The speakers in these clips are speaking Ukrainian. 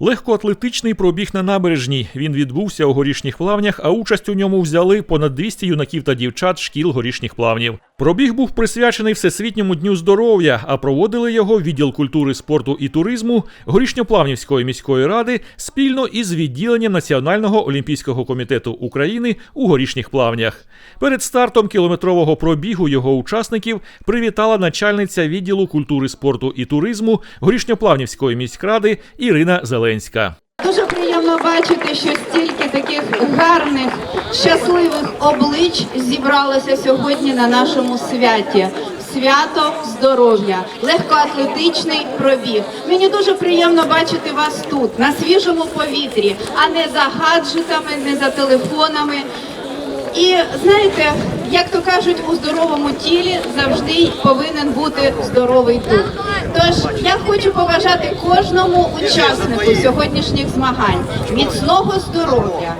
Легкоатлетичний пробіг на набережній. Він відбувся у горішніх плавнях, а участь у ньому взяли понад 200 юнаків та дівчат шкіл горішніх плавнів. Пробіг був присвячений Всесвітньому дню здоров'я, а проводили його відділ культури, спорту і туризму Горішньоплавнівської міської ради спільно із відділенням Національного олімпійського комітету України у горішніх плавнях. Перед стартом кілометрового пробігу його учасників привітала начальниця відділу культури, спорту і туризму Горішньоплавнівської міськради Ірина Зеленська. Дуже приємно бачити, що стільки таких гарних, щасливих облич зібралося сьогодні на нашому святі. Свято здоров'я, легкоатлетичний пробіг. Мені дуже приємно бачити вас тут, на свіжому повітрі, а не за гаджетами, не за телефонами. І знаєте, як то кажуть, у здоровому тілі завжди повинен бути здоровий дух. Тож я хочу побажати кожному учаснику сьогоднішніх змагань міцного здоров'я,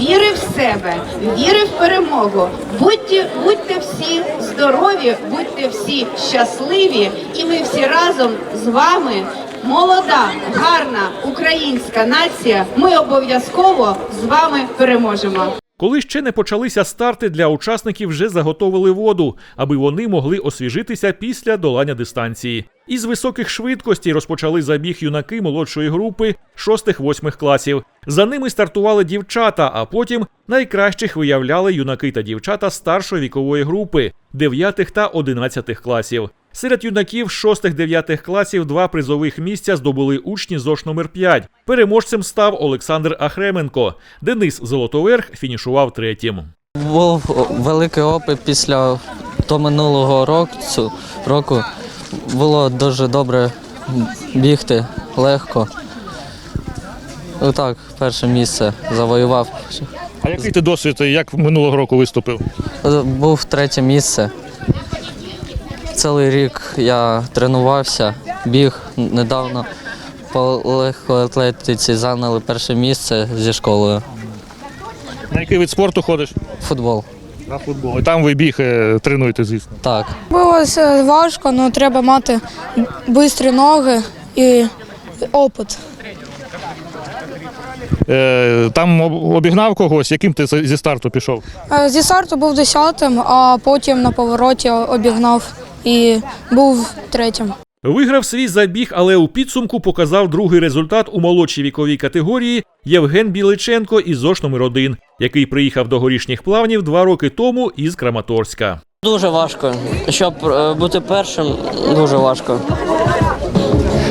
віри в себе, віри в перемогу. Будьте, будьте всі здорові, будьте всі щасливі, і ми всі разом з вами. Молода, гарна українська нація. Ми обов'язково з вами переможемо. Коли ще не почалися старти для учасників, вже заготовили воду, аби вони могли освіжитися після долання дистанції. Із високих швидкостей розпочали забіг юнаки молодшої групи 6-8 класів. За ними стартували дівчата, а потім найкращих виявляли юнаки та дівчата старшої вікової групи 9 та 11 класів. Серед юнаків 6-9 класів два призових місця здобули учні ЗОШ номер 5 Переможцем став Олександр Ахременко. Денис Золотоверх фінішував третім. Був великий опит після до минулого року, року. Було дуже добре бігти, легко. Отак, перше місце завоював. А який ти досвід? Як минулого року виступив? Був третє місце. Цілий рік я тренувався, біг недавно по легкоатлетиці зайняли перше місце зі школою. На який вид спорту ходиш? Футбол. На футбол. І там ви біг е, тренуєте, звісно. Так. Було важко, але треба мати швидкі ноги і опит. Е, там об- обігнав когось, яким ти зі старту пішов? Е, Зі старту був десятим, а потім на повороті обігнав і був третім. Виграв свій забіг, але у підсумку показав другий результат у молодшій віковій категорії Євген Біличенко із ЗОШ номер 1 який приїхав до горішніх плавнів два роки тому із Краматорська. Дуже важко. Щоб е, бути першим, дуже важко.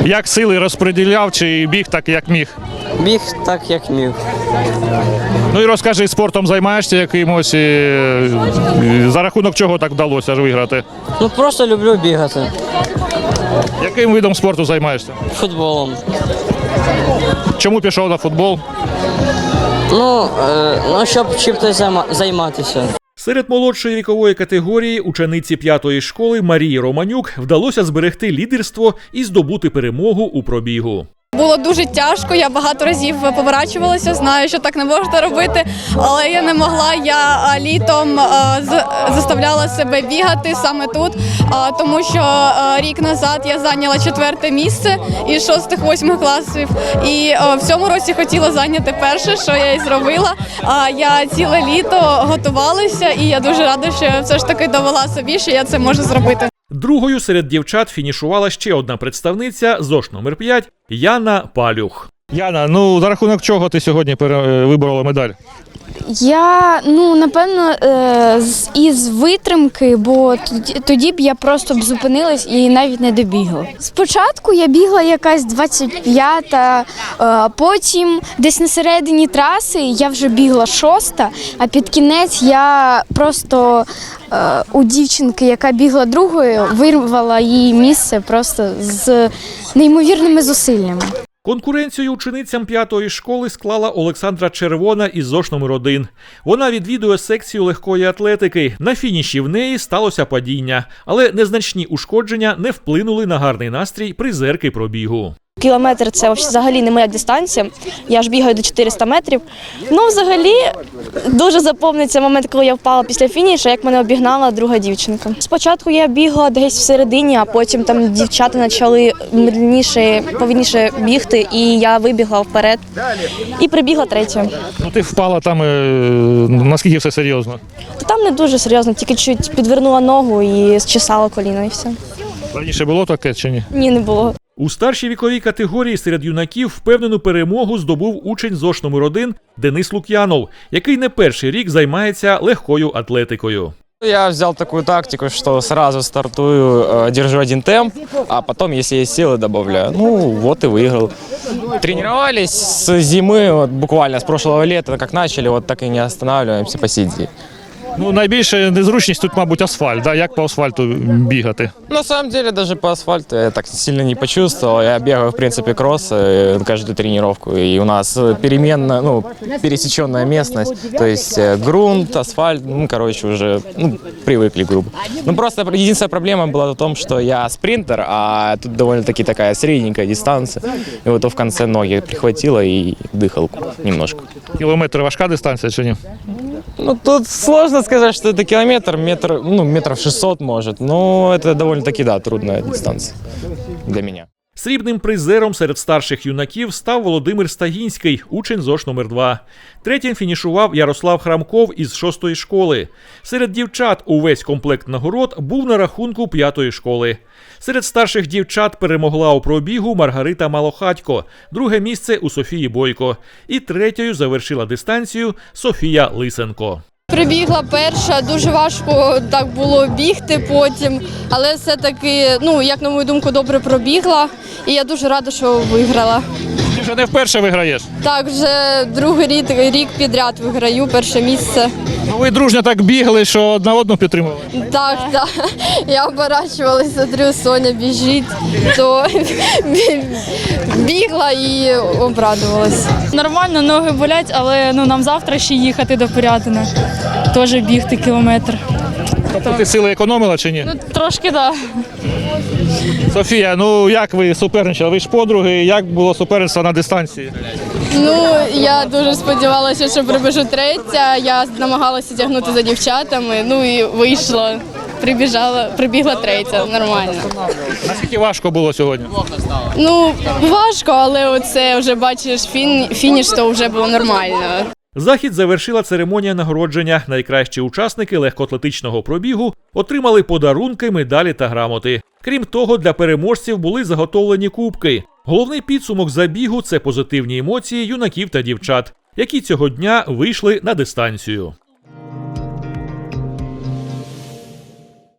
Як сили розподіляв чи біг так, як міг? Біг так, як міг. Ну і розкажи, спортом займаєшся якимось, і, за рахунок чого так вдалося ж виграти? Ну просто люблю бігати Яким видом спорту займаєшся? футболом. Чому пішов на футбол? Ну, е, ну щоб чим-то займатися. Серед молодшої вікової категорії учениці п'ятої школи Марії Романюк вдалося зберегти лідерство і здобути перемогу у пробігу. Було дуже тяжко. Я багато разів поворачувалася. Знаю, що так не можна робити, але я не могла. Я літом заставляла себе бігати саме тут, тому що рік назад я зайняла четверте місце із шостих-восьмих класів. І в цьому році хотіла зайняти перше, що я і зробила. Я ціле літо готувалася, і я дуже рада, що все ж таки довела собі, що я це можу зробити. Другою серед дівчат фінішувала ще одна представниця ЗОШ номер 5 Яна Палюх. Яна, ну за рахунок чого ти сьогодні виборола медаль? Я ну напевно е, із витримки, бо тоді, тоді б я просто б зупинилась і навіть не добігла. Спочатку я бігла якась 25-та, е, потім десь на середині траси я вже бігла шоста, а під кінець я просто е, у дівчинки, яка бігла другою, вирвала її місце просто з неймовірними зусиллями. Конкуренцію ученицям п'ятої школи склала Олександра Червона із ЗОШ номер 1 Вона відвідує секцію легкої атлетики. На фініші в неї сталося падіння, але незначні ушкодження не вплинули на гарний настрій призерки пробігу. Кілометр це взагалі не моя дистанція. Я ж бігаю до 400 метрів. Ну, взагалі, дуже запомниться момент, коли я впала після фінішу, як мене обігнала друга дівчинка. Спочатку я бігла десь всередині, а потім там дівчата почали медленніше, повільніше бігти, і я вибігла вперед і прибігла третя. Ну ти впала там. е, наскільки все серйозно? Там не дуже серйозно, тільки чуть підвернула ногу і зчесала коліно, і все. Раніше було таке чи ні? Ні, не було. У старшій віковій категорії серед юнаків впевнену перемогу здобув учень ЗОШ номер 1 Денис Лук'янов, який не перший рік займається легкою атлетикою. Я взял такую тактику, что сразу стартую, э, держу один темп, а потом, если есть силы, добавляю. Ну, вот и выиграл. Тренировались с зимы, вот буквально с прошлого лета, как начали, вот так и не останавливаемся по сей день. Ну найбільша незручність тут, мабуть, асфальт. Да? Як по асфальту бігати? На самом деле, даже по асфальту я так сильно не почувствовал. Я бегаю, в принципе, кросс э, каждую тренировку. И у нас э, переменная, ну, пересеченная местность. То есть э, грунт, асфальт, ну, короче, уже ну, привыкли грубо. Ну, просто единственная проблема была в том, что я спринтер, а тут довольно-таки такая средненькая дистанция. И вот то в конце ноги прихватило и дыхалку немножко. Кілометр важка дистанція чи ні? Ну, тут сложно сказать, что это километр, метр, ну, метров 600 может. Но это довольно-таки, да, трудная дистанция для меня. Срібним призером серед старших юнаків став Володимир Стагінський, учень ЗОШ номер 2 Третім фінішував Ярослав Храмков із шостої школи. Серед дівчат увесь комплект нагород був на рахунку п'ятої школи. Серед старших дівчат перемогла у пробігу Маргарита Малохатько, друге місце у Софії Бойко. І третьою завершила дистанцію Софія Лисенко. Прибігла перша, дуже важко так було бігти потім, але все-таки, ну як на мою думку, добре пробігла. І я дуже рада, що виграла. Ти вже не вперше виграєш. Так, вже другий рік, рік підряд виграю перше місце. Ну ви дружньо так бігли, що одна одну підтримували. Так, так. Я оборачувалася, смотрю, Соня біжить, то бігла і обрадувалась. Нормально, ноги болять, але ну нам завтра ще їхати до Порятина. Теж бігти кілометр. Тобто ти сили економила чи ні? Ну трошки так. Софія, ну як ви суперничали? Ви ж подруги, як було суперництво на дистанції? Ну, я дуже сподівалася, що прибіжу третя. Я намагалася тягнути за дівчатами, ну і вийшло. Прибіжала, прибігла третя, нормально. Наскільки важко було сьогодні? Ну, важко, але оце вже бачиш фін, фініш, то вже було нормально. Захід завершила церемонія нагородження. Найкращі учасники легкоатлетичного пробігу отримали подарунки, медалі та грамоти. Крім того, для переможців були заготовлені кубки. Головний підсумок забігу це позитивні емоції юнаків та дівчат, які цього дня вийшли на дистанцію.